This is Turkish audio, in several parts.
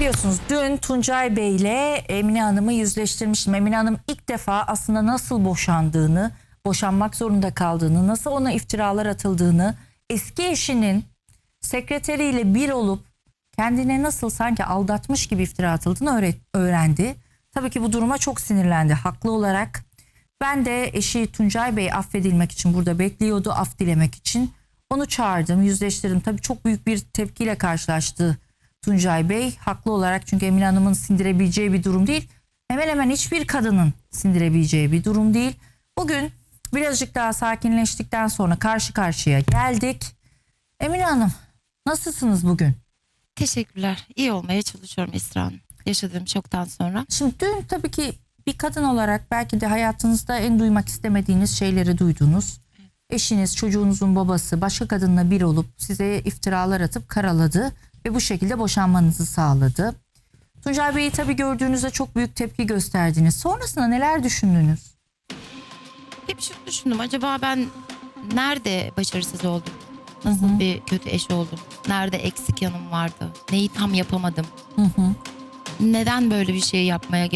Biliyorsunuz dün Tuncay Bey ile Emine Hanım'ı yüzleştirmiştim. Emine Hanım ilk defa aslında nasıl boşandığını, boşanmak zorunda kaldığını, nasıl ona iftiralar atıldığını, eski eşinin sekreteriyle bir olup kendine nasıl sanki aldatmış gibi iftira atıldığını öğrendi. Tabii ki bu duruma çok sinirlendi haklı olarak. Ben de eşi Tuncay Bey affedilmek için burada bekliyordu, af dilemek için. Onu çağırdım, yüzleştirdim. Tabii çok büyük bir tepkiyle karşılaştı Tuncay Bey. Haklı olarak çünkü Emine Hanım'ın sindirebileceği bir durum değil. Hemen hemen hiçbir kadının sindirebileceği bir durum değil. Bugün birazcık daha sakinleştikten sonra karşı karşıya geldik. Emine Hanım nasılsınız bugün? Teşekkürler. İyi olmaya çalışıyorum Esra Hanım. Yaşadığım şoktan sonra. Şimdi dün tabii ki bir kadın olarak belki de hayatınızda en duymak istemediğiniz şeyleri duydunuz. Eşiniz, çocuğunuzun babası başka kadınla bir olup size iftiralar atıp karaladı ve bu şekilde boşanmanızı sağladı. Tuncay Bey'i tabii gördüğünüzde çok büyük tepki gösterdiniz. Sonrasında neler düşündünüz? Hep şunu düşündüm. Acaba ben nerede başarısız oldum? Nasıl bir kötü eş oldum? Nerede eksik yanım vardı? Neyi tam yapamadım? Neden böyle bir şey yapmaya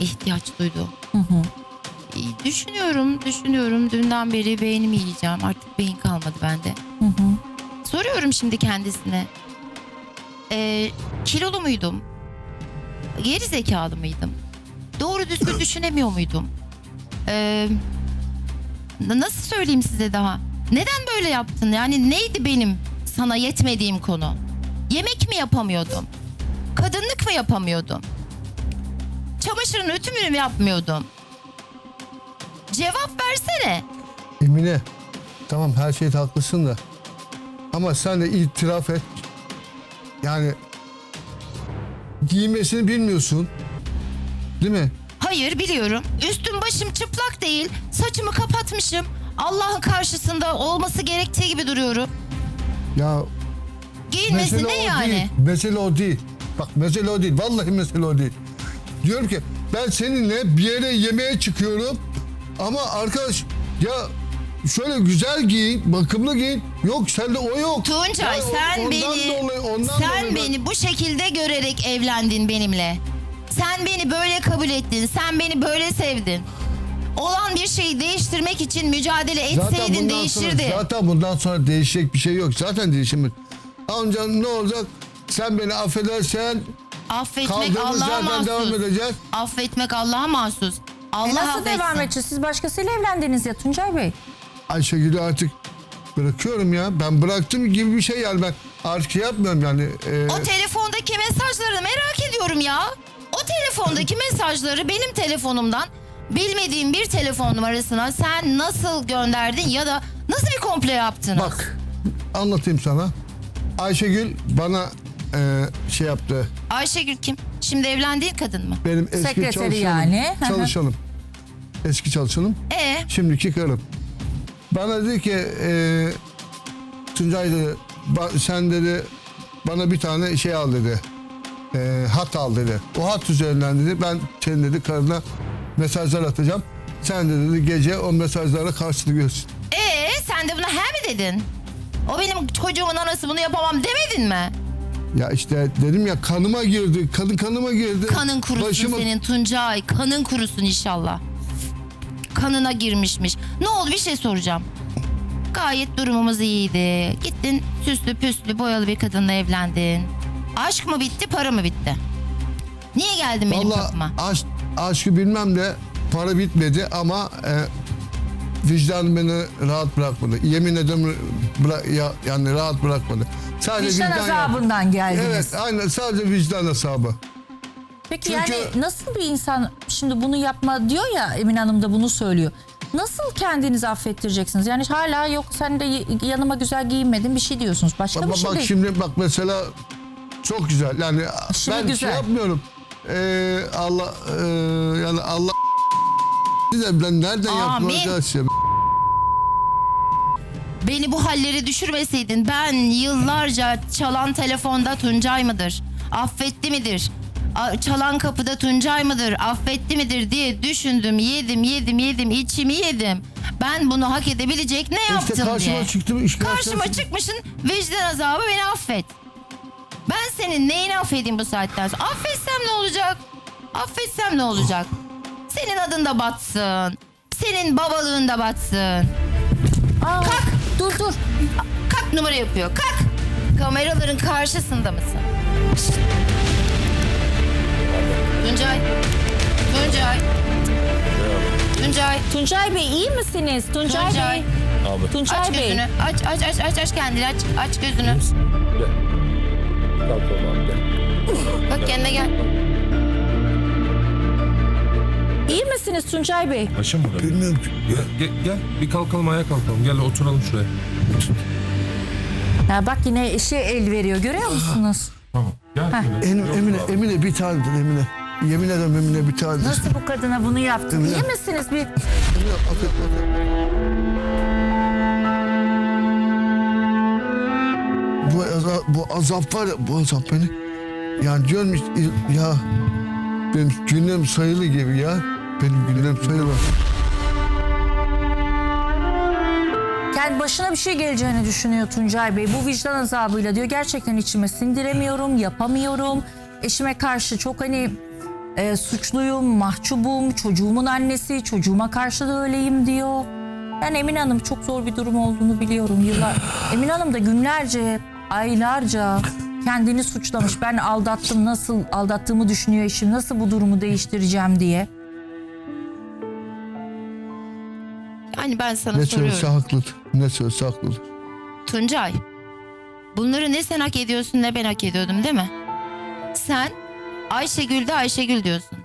ihtiyaç duydu? İyi, Düşünüyorum, düşünüyorum. Dünden beri beynimi yiyeceğim. Artık beyin kalmadı bende. Soruyorum şimdi kendisine. Ee, kilolu muydum? Geri zekalı mıydım? Doğru düzgün düşünemiyor muydum? N- nasıl söyleyeyim size daha? Neden böyle yaptın? Yani neydi benim sana yetmediğim konu? Yemek mi yapamıyordum? Kadınlık mı yapamıyordum? Çamaşırın ütümünü mü yapmıyordum? Cevap versene. Emine tamam her şeyde haklısın da ama sen de itiraf et. Yani giymesini bilmiyorsun. Değil mi? Hayır biliyorum. Üstüm başım çıplak değil. Saçımı kapatmışım. Allah'ın karşısında olması gerektiği gibi duruyorum. Ya Giyinmesi mesele ne o yani? değil. Mesele o değil. Bak mesele o değil. Vallahi mesele o değil. Diyorum ki ben seninle bir yere yemeğe çıkıyorum ama arkadaş ya şöyle güzel giyin, bakımlı giyin. Yok sende o yok. Tuncay Ya o- sen ondan beni dolayı- ondan sen dolayı ben- beni bu şekilde görerek evlendin benimle. Sen beni böyle kabul ettin. Sen beni böyle sevdin. Olan bir şeyi değiştirmek için mücadele etseydin bundan değişirdi. Sonra, zaten bundan sonra değişecek bir şey yok. Zaten değişimir. Amca ne olacak? Sen beni affedersen Affetmek kaldığımız Allah'a yerden devam mahsus. edeceğiz. Affetmek Allah'a mahsus. Allah E nasıl affetsin. devam edeceğiz? Siz başkasıyla evlendiniz ya Tuncay Bey. Ayşegül'ü artık bırakıyorum ya. Ben bıraktım gibi bir şey yani ben artık şey yapmıyorum yani. e, O telefondaki mesajları merak ediyorum ya. O telefondaki mesajları benim telefonumdan bilmediğim bir telefon numarasına sen nasıl gönderdin ya da nasıl bir komple yaptınız? bak anlatayım sana. Ayşegül bana e, şey yaptı. Ayşegül kim? Şimdi evlendiğin kadın mı? Benim eski Sekreteri çalışanım. yani. Çalışanım. Eski çalışanım. E Şimdiki karım. Bana dedi ki e, Tuncay dedi "ba- sen dedi bana bir tane şey al dedi. E, hat al dedi. O hat üzerinden dedi ben senin dedi karına mesajlar atacağım. Sen de dedi gece o mesajlara karşılık görsün. e sen de buna he mi dedin? O benim çocuğumun anası bunu yapamam demedin mi? Ya işte dedim ya kanıma girdi. Kadın kanıma girdi. Kanın kurusun Başıma- senin Tuncay. Kanın kurusun inşallah. Kanına girmişmiş. Ne oldu bir şey soracağım. Gayet durumumuz iyiydi. Gittin süslü püslü boyalı bir kadınla evlendin. Aşk mı bitti para mı bitti? Niye geldin benim Vallahi kapıma? aşk, aşkı bilmem de para bitmedi ama e, vicdanım beni rahat bırakmadı. Yemin ederim bıra- ya, yani rahat bırakmadı. Sadece Vicdan vicdan azabından geldiniz. Evet aynen sadece vicdan hesabı. Peki Çünkü- yani nasıl bir insan şimdi bunu yapma diyor ya Emine Hanım da bunu söylüyor. Nasıl kendinizi affettireceksiniz? Yani hala yok sen de yanıma güzel giyinmedin bir şey diyorsunuz. Başka Bak, bir şey bak değil. şimdi bak mesela çok güzel yani Şimdi ben güzel. şey yapmıyorum. Ee, Allah e, yani Allah de ben nereden yaptım Amin. arkadaş ya? Beni bu halleri düşürmeseydin ben yıllarca çalan telefonda Tuncay mıdır? Affetti midir? A- Çalan kapıda Tuncay mıdır? Affetti midir diye düşündüm. Yedim, yedim, yedim. içimi yedim. Ben bunu hak edebilecek ne İşte yaptım karşıma diye. çıktım. iş Karşıma karşıma- çıkmışsın vicdan azabı beni affet. Ben senin neyini affedeyim bu saatten sonra? Affetsem ne olacak? Affetsem ne olacak? Senin adın da batsın. Senin babalığın da batsın. Aa, Kalk. Dur dur. Kalk numara yapıyor. Kalk. Kameraların karşısında mısın? Tuncay. Tuncay. Tuncay. Tuncay Bey iyi misiniz? Tuncay, Tuncay. Bey. Abi. Tuncay Aç Bey. gözünü. Aç aç aç aç aç kendini aç. Aç gözünü. Gel. Kalk oğlum gel. Bak kendine gel. İyi misiniz Tuncay Bey? Başım mı dönüyor? Bilmiyorum. Gel, gel, gel. Bir kalkalım ayağa kalkalım. Gel oturalım şuraya. Ya bak yine eşi el veriyor görüyor musunuz? Tamam. Gel. şöyle. Yok Emine, abi. Emine bir tanedir Emine. Yemin ederim Emine bir tanedir. Nasıl bu kadına bunu yaptın? Emine. İyi misiniz? Bir Emine, affet, affet. Bu azap, bu azap var ya bu azap beni. Yani diyorum ya benim günlerim sayılı gibi ya. Benim günlerim sayılı. Yani başına bir şey geleceğini düşünüyor Tuncay Bey. Bu vicdan azabıyla diyor gerçekten içime sindiremiyorum, yapamıyorum. Eşime karşı çok hani e, suçluyum, mahcubum, çocuğumun annesi, çocuğuma karşı da öyleyim diyor. Ben Emine Hanım çok zor bir durum olduğunu biliyorum yıllar. Emine Hanım da günlerce, aylarca kendini suçlamış. Ben aldattım, nasıl aldattığımı düşünüyor eşim, nasıl bu durumu değiştireceğim diye. Yani ben sana Ne soruyorum. söylese haklıdır. Ne söylese haklıdır. Tuncay. Bunları ne sen hak ediyorsun ne ben hak ediyordum değil mi? Sen Ayşegül'de Ayşegül diyorsun.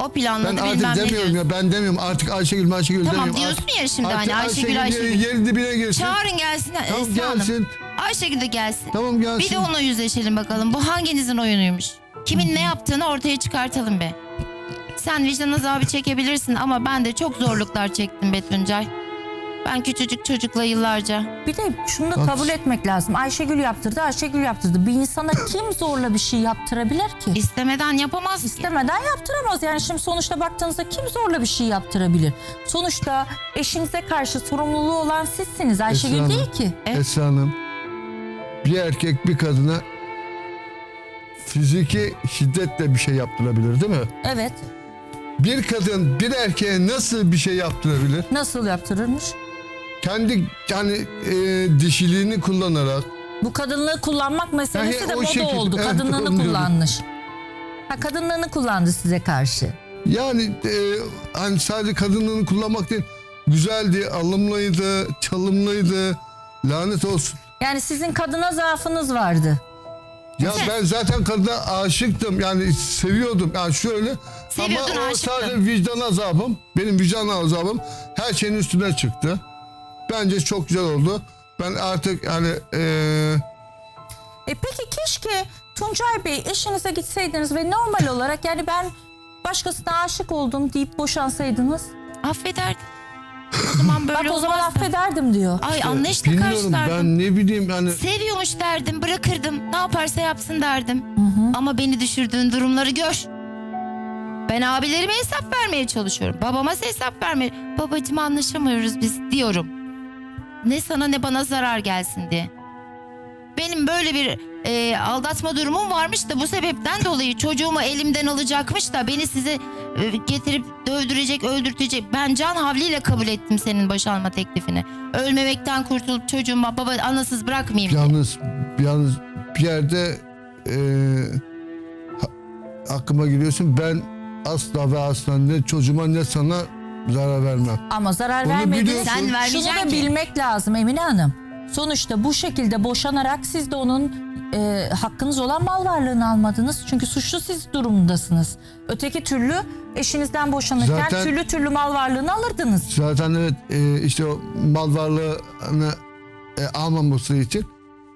O planladı Ben bilmem ne demiyorum diyorsun. ya ben demiyorum artık Ayşegül Ayşegül Tamam demiyorum. diyorsun Artık- ya şimdi artık hani Ayşegül Ayşegül. Yeri dibine girsin. Çağırın gelsin Tamam Esra Hanım. gelsin. Ayşegül de gelsin. Tamam gelsin. Bir de onunla yüzleşelim bakalım. Bu hanginizin oyunuymuş? Kimin ne yaptığını ortaya çıkartalım be. Sen vicdan azabı çekebilirsin ama ben de çok zorluklar çektim be Tuncay. Ben küçücük çocukla yıllarca. Bir de şunu da kabul etmek lazım. Ayşegül yaptırdı, Ayşegül yaptırdı. Bir insana kim zorla bir şey yaptırabilir ki? istemeden yapamaz ki. İstemeden yaptıramaz. Yani şimdi sonuçta baktığınızda kim zorla bir şey yaptırabilir? Sonuçta eşinize karşı sorumluluğu olan sizsiniz. Ayşegül Esra değil Hanım. ki. Evet. Esra Hanım bir erkek bir kadına fiziki şiddetle bir şey yaptırabilir değil mi? Evet. Bir kadın bir erkeğe nasıl bir şey yaptırabilir? Nasıl yaptırırmış? Kendi yani e, dişiliğini kullanarak Bu kadınlığı kullanmak meselesi Yani de o moda şekilde, oldu. evet, Kadınlığını onu diyorum. kullanmış. Ha kadınlığını kullandı size karşı. yani e, hani sadece kadınlığını kullanmak değil güzeldi, alımlıydı, çalımlıydı. Lanet olsun. Yani sizin kadına zaafınız vardı. Ya ben zaten kadına aşıktım yani seviyordum yani şöyle Seviyordun, ama o aşıktın. sadece vicdan azabım benim vicdan azabım her şeyin üstüne çıktı. Bence çok güzel oldu. Ben artık hani eee E peki keşke Tuncay Bey eşinize gitseydiniz ve normal olarak yani ben başkasına aşık oldum deyip boşansaydınız. Affederdim. O zaman böyle Bak o zaman olmazdı. affederdim diyor. Ay anlayışla bilmiyorum karşılardım. ben ne bileyim hani Seviyormuş derdim bırakırdım. Ne yaparsa yapsın derdim. Ama beni düşürdüğün durumları gör. Ben abilerime hesap vermeye çalışıyorum. Babama hesap vermeye. Babacığım anlaşamıyoruz biz diyorum. Ne sana ne bana zarar gelsin diye. Benim böyle bir e, aldatma durumum varmış da bu sebepten dolayı çocuğumu elimden alacakmış da beni size getirip dövdürecek, öldürtecek. Ben can havliyle kabul ettim senin boşanma teklifini. Ölmemekten kurtulup çocuğuma baba anasız bırakmayayım diye. yalnız yalnız bir yerde eee ha- aklıma giriyorsun ben asla ve asla ne çocuğuma ne sana zarar vermem. Ama zarar Onu vermediniz. biliyorsun. Sen Şunu vermeyeceksin da ki. bilmek lazım Emine Hanım. Sonuçta bu şekilde boşanarak siz de onun e, hakkınız olan mal varlığını almadınız. Çünkü suçlu siz durumundasınız. Öteki türlü eşinizden boşanırken Zaten- türlü türlü mal varlığını alırdınız. Zaten evet e, işte o mal varlığını e, almaması için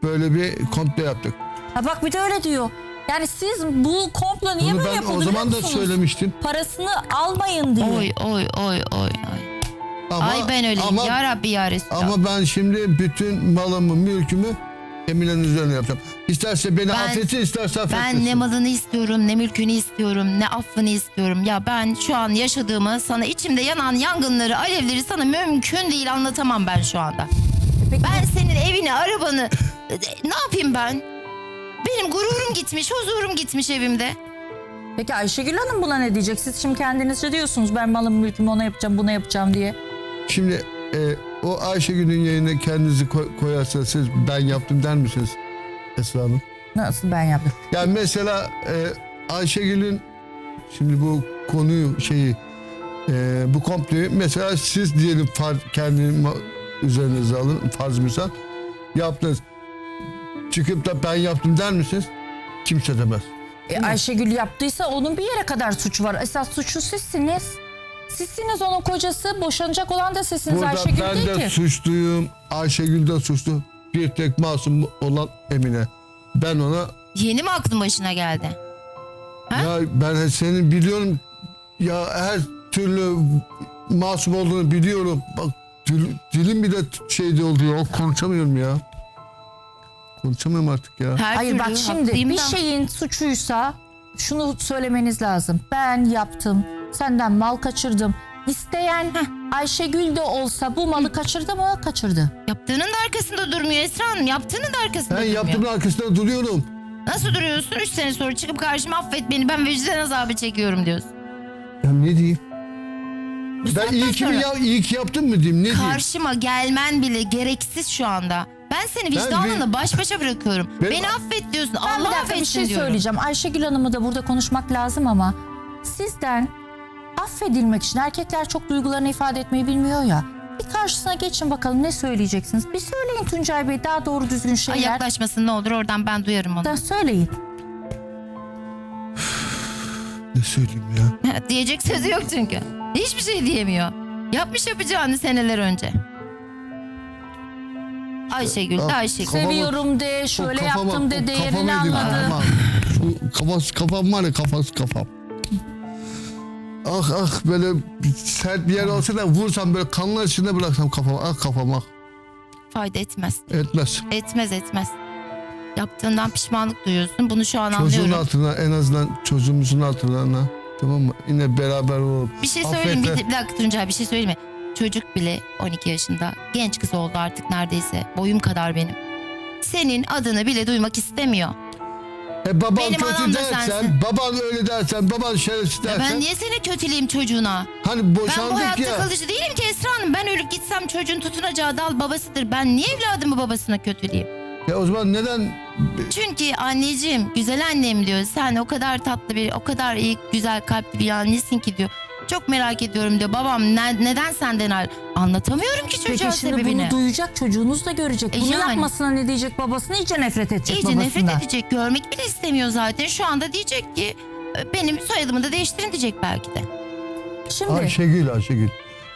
böyle bir komple yaptık. Ha bak bir de öyle diyor. Yani siz bu komplo niye Bunu böyle ben yapıldı o zaman da musunuz? söylemiştim. Parasını almayın diye. Oy oy oy oy oy. Ama, Ay ben öyleyim Ama, ya Rabbi ya Resulallah. ama ben şimdi bütün malımı, mülkümü Emine'nin üzerine yapacağım. İsterse beni Ben- affetsin, isterse affetmesin. Ben ne malını istiyorum, ne mülkünü istiyorum, ne affını istiyorum. Ya ben şu an yaşadığımı sana içimde yanan yangınları, alevleri sana mümkün değil anlatamam ben şu anda. Peki, Ben senin evini, arabanı ne yapayım ben? Benim gururum gitmiş, huzurum gitmiş evimde. Peki Ayşegül Hanım buna ne diyecek? Siz şimdi kendinizce diyorsunuz ben malım mülkümü ona yapacağım buna yapacağım diye. Şimdi e, o Ayşegül'ün yerine kendinizi koy, koyarsanız siz ben yaptım der misiniz Esra Hanım? Nasıl ben yaptım? Yani mesela e, Ayşegül'ün şimdi bu konuyu şeyi e, bu komployu mesela siz diyelim far, kendi ma- üzerinize alın farz misal yaptınız. Çıkıp da ben yaptım der misiniz? Kimse demez. E, Ayşegül yaptıysa onun bir yere kadar suç var. Esas suçlu sizsiniz. Sizsiniz onun kocası. Boşanacak olan da sizsiniz Burada Ayşegül ben değil de ki. suçluyum. Ayşegül de suçlu. Bir tek masum olan Emine. Ben ona Yeni mi aklın başına geldi? Ha? ya ben senin biliyorum ya her türlü masum olduğunu biliyorum. Bak dil- dilim bile şeyde oldu ya. Konuşamıyorum ya. Konuşamıyorum artık ya. Her Hayır türlü bak şimdi haklıyım bir da. şeyin suçuysa şunu söylemeniz lazım. Ben yaptım. Senden mal kaçırdım. İsteyen Ayşegül de olsa bu malı kaçırdı mı? Kaçırdı. Yaptığının da arkasında durmuyor Esra Hanım. Yaptığının da arkasında Ben durmuyor. yaptığımın arkasında duruyorum. Nasıl duruyorsun? Üç sene sonra çıkıp karşıma affet beni ben vicdan azabı çekiyorum diyorsun. Ya ne diyeyim? Bu Ben saatten iyi ki, mi sonra ya, iyi ki yaptım mı diyeyim? Ne diyeyim? Karşıma gelmen bile gereksiz şu anda. Ben seni vicdanınla baş başa bırakıyorum. Ben- Beni affet diyorsun. Ben bir Allah dakika affetsin bir şey diyorum. söyleyeceğim. Ayşegül Hanım'ı da burada konuşmak lazım ama sizden affedilmek için erkekler çok duygularını ifade etmeyi bilmiyor ya. Bir karşısına geçin bakalım ne söyleyeceksiniz. Bir söyleyin Tuncay Bey daha doğru düzgün Ay şeyler. yaklaşmasın ne olur oradan ben duyarım onu. Da söyleyin. Ne söyleyeyim ya? Diyecek sözü yok çünkü. Hiçbir şey diyemiyor. Yapmış yapacağını seneler önce. Ayşegül de Ah, Ayşegül. Kafama- Seviyorum de, şöyle kafama- yaptım de, değerini kafama yedim, anladı. kafama. Şu kafası kafam var ya kafası kafam. Ah ah böyle sert bir yer olsa da vursam böyle kanlar içinde bıraksam kafama. Ah kafam ah. Fayda etmez. Etmez. Etmez etmez. Yaptığından pişmanlık duyuyorsun. Bunu şu an Çocuğun anlıyorum. altına en azından çocuğumuzun altına tamam mı? Yine beraber olup. Bir şey söyleyeyim. Bir, bir dakika Tuncay bir şey söyleyeyim mi? Çocuk bile 12 yaşında. Genç kız oldu artık neredeyse. Boyum kadar benim. Senin adını bile duymak istemiyor. E baban Benim anam kötü da dersen, sensin. baban öyle dersen, baban şerefsiz Ya dersen. ben niye seni kötüleyeyim çocuğuna? Hani Ben bu boşandık hayatta ya. kalıcı değilim ki Esra Hanım. Ben ölüp gitsem çocuğun tutunacağı dal babasıdır. Ben niye evladımı babasına kötüleyeyim? Ya o zaman neden Çünkü anneciğim, güzel annem diyor. Sen o kadar tatlı bir, o kadar iyi, güzel kalpli bir annesin ki diyor. Çok merak ediyorum diyor. Babam ne- neden senden ayrı? Anlatamıyorum ki çocuğa Peki şimdi sebebini. bunu duyacak çocuğunuz da görecek. E Bunu yani. yapmasına ne diyecek babasına iyice nefret edecek İyice babasından. nefret edecek. Görmek bile istemiyor zaten. Şu anda diyecek ki "E, benim soyadımı da değiştirin diyecek belki de. Şimdi Ayşegül Ayşegül.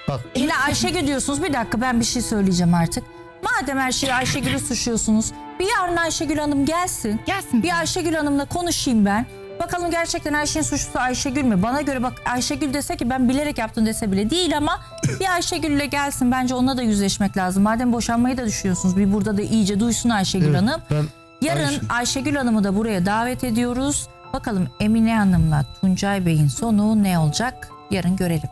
Bak yine Ayşegül diyorsunuz. Bir dakika ben bir şey söyleyeceğim artık. Madem her şeyi Ayşegül'ü suçluyorsunuz. Bir yarın Ayşegül Hanım gelsin. Gelsin. Bir Ayşegül Hanım'la konuşayım ben. Bakalım gerçekten her şeyin suçlusu Ayşegül mü? Bana göre bak Ayşegül dese ki ben bilerek yaptım dese bile değil ama bir Ayşegül'le gelsin. Bence onunla da yüzleşmek lazım. Madem boşanmayı da düşünüyorsunuz. Bir burada da iyice duysun Ayşegül evet, Hanım. ben Yarın Ayşe- Ayşegül Hanım'ı da buraya davet ediyoruz. Bakalım Emine Hanım'la Tuncay Bey'in sonu ne olacak? Yarın görelim.